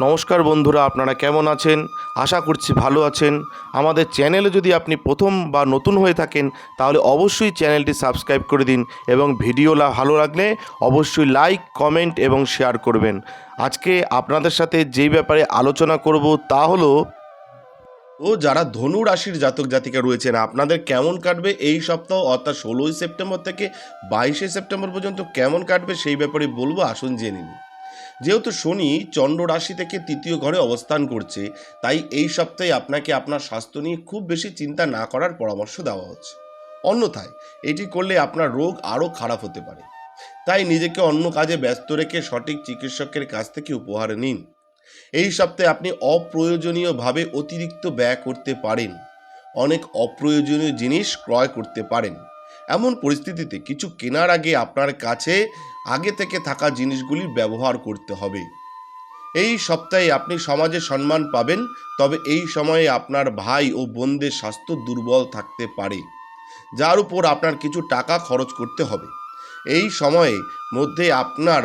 নমস্কার বন্ধুরা, আপনারা কেমন আছেন? আশা করছি ভালো আছেন। আমাদের চ্যানেলে যদি আপনি প্রথম বা নতুন হয়ে থাকেন, তাহলে অবশ্যই চ্যানেলটি সাবস্ক্রাইব করে দিন এবং ভিডিওলা ভালো লাগলে অবশ্যই লাইক, কমেন্ট এবং শেয়ার করবেন। আজকে আপনাদের সাথে যেই ব্যাপারে আলোচনা করব তা হলো ও যারা ধনু রাশির জাতক জাতিকা রয়েছেন, আপনাদের কেমন কাটবে এই সপ্তাহ অর্থাৎ ষোলোই সেপ্টেম্বর থেকে বাইশে সেপ্টেম্বর পর্যন্ত কেমন কাটবে সেই ব্যাপারে বলব, আসুন জেনে নিন যেহেতু শনি চন্দ্র রাশি থেকে তৃতীয় ঘরে অবস্থান করছে, তাই এই সপ্তাহে আপনাকে আপনার স্বাস্থ্য নিয়ে খুব বেশি চিন্তা না করার পরামর্শ দেওয়া হচ্ছে। অন্যথায়, এটি করলে আপনার রোগ আরও খারাপ হতে পারে। তাই নিজেকে অন্য কাজে ব্যস্ত রেখে সঠিক চিকিৎসকের কাছ থেকে উপহার নিন। এই সপ্তাহে আপনি অপ্রয়োজনীয়ভাবে অতিরিক্ত ব্যয় করতে পারেন। অনেক অপ্রয়োজনীয় জিনিস ক্রয় করতে পারেন। এমন পরিস্থিতিতে কিছু কেনার আগে আপনার কাছে আগে থেকে থাকা জিনিসগুলি ব্যবহার করতে হবে। এই সপ্তাহে আপনি সমাজে সম্মান পাবেন, তবে এই সময়ে আপনার ভাই ও বোনদের স্বাস্থ্য দুর্বল থাকতে পারে, যার উপর আপনার কিছু টাকা খরচ করতে হবে। এই সময়ে মধ্যে আপনার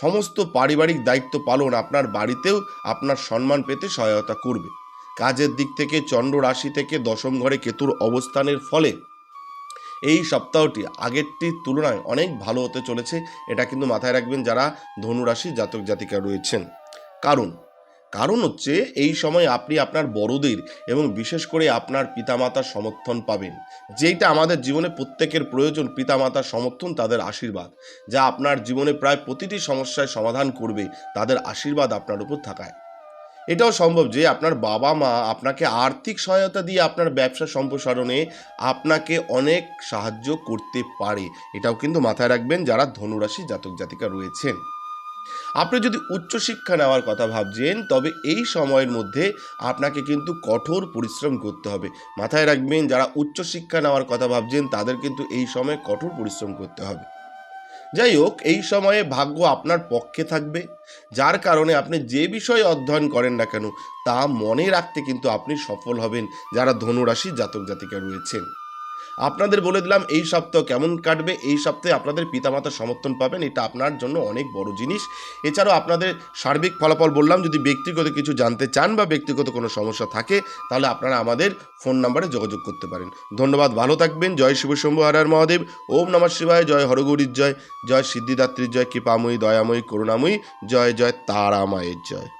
সমস্ত পারিবারিক দায়িত্ব পালন আপনার বাড়িতেও আপনার সম্মান পেতে সহায়তা করবে। কাজের দিক থেকে চন্দ্র রাশি থেকে দশম ঘরে কেতুর অবস্থানের ফলে এই সপ্তাহটি আগেরটির তুলনায় অনেক ভালো হতে চলেছে। এটা কিন্তু মাথায় রাখবেন যারা ধনুরাশি জাতক জাতিকা রয়েছেন। কারণ কারণ হচ্ছে এই সময় আপনি আপনার বড়দের এবং বিশেষ করে আপনার পিতামাতার সমর্থন পাবেন। যেইটা আমাদের জীবনে প্রত্যেকের প্রয়োজন, পিতামাতার সমর্থন, তাদের আশীর্বাদ। যা আপনার জীবনে প্রায় প্রতিটি সমস্যায় সমাধান করবে, তাদের আশীর্বাদ আপনার উপর থাকায়। এটাও সম্ভব যে আপনার বাবা মা আপনাকে আর্থিক সহায়তা দিয়ে আপনার ব্যবসা সম্প্রসারণে আপনাকে অনেক সাহায্য করতে পারে। এটাও কিন্তু মাথায় রাখবেন যারা ধনুরাশি জাতক জাতিকা রয়েছেন। আপনি যদি উচ্চশিক্ষা নেওয়ার কথা ভাবছেন, তবে এই সময়ের মধ্যে আপনাকে কিন্তু কঠোর পরিশ্রম করতে হবে। মাথায় রাখবেন, যারা উচ্চশিক্ষা নেওয়ার কথা ভাবছেন, তাদের কিন্তু এই সময় কঠোর পরিশ্রম করতে হবে। যাই হোক, এই সময়ে ভাগ্য আপনার পক্ষে থাকবে। যার কারণে আপনি যে বিষয়ে অধ্যয়ন করেন না কেন, তা মনে রাখতে কিন্তু আপনি সফল হবেন যারা ধনুরাশি জাতক জাতিকা রয়েছেন। আপনাদের বলে দিলাম, এই সপ্তাহ কেমন কাটবে? এই সপ্তাহে আপনাদের পিতামাতার সমর্থন পাবেন। এটা আপনার জন্য অনেক বড় জিনিস। এছাড়াও আপনাদের সার্বিক ফলাফল বললাম, যদি ব্যক্তিগত কিছু জানতে চান বা ব্যক্তিগত কোনো সমস্যা থাকে, তাহলে আপনারা আমাদের ফোন নাম্বারে যোগাযোগ করতে পারেন। ধন্যবাদ, ভালো থাকবেন। জয় শিব শম্ভু হরার মহাদেব। ওম নমঃ শিবায়, জয় হরগৌরীর জয়। জয় সিদ্ধিদাত্রীর জয়, কৃপাময়ী, দয়াময়ী, করুণাময়ী। জয় জয়, তারামায়ের জয়।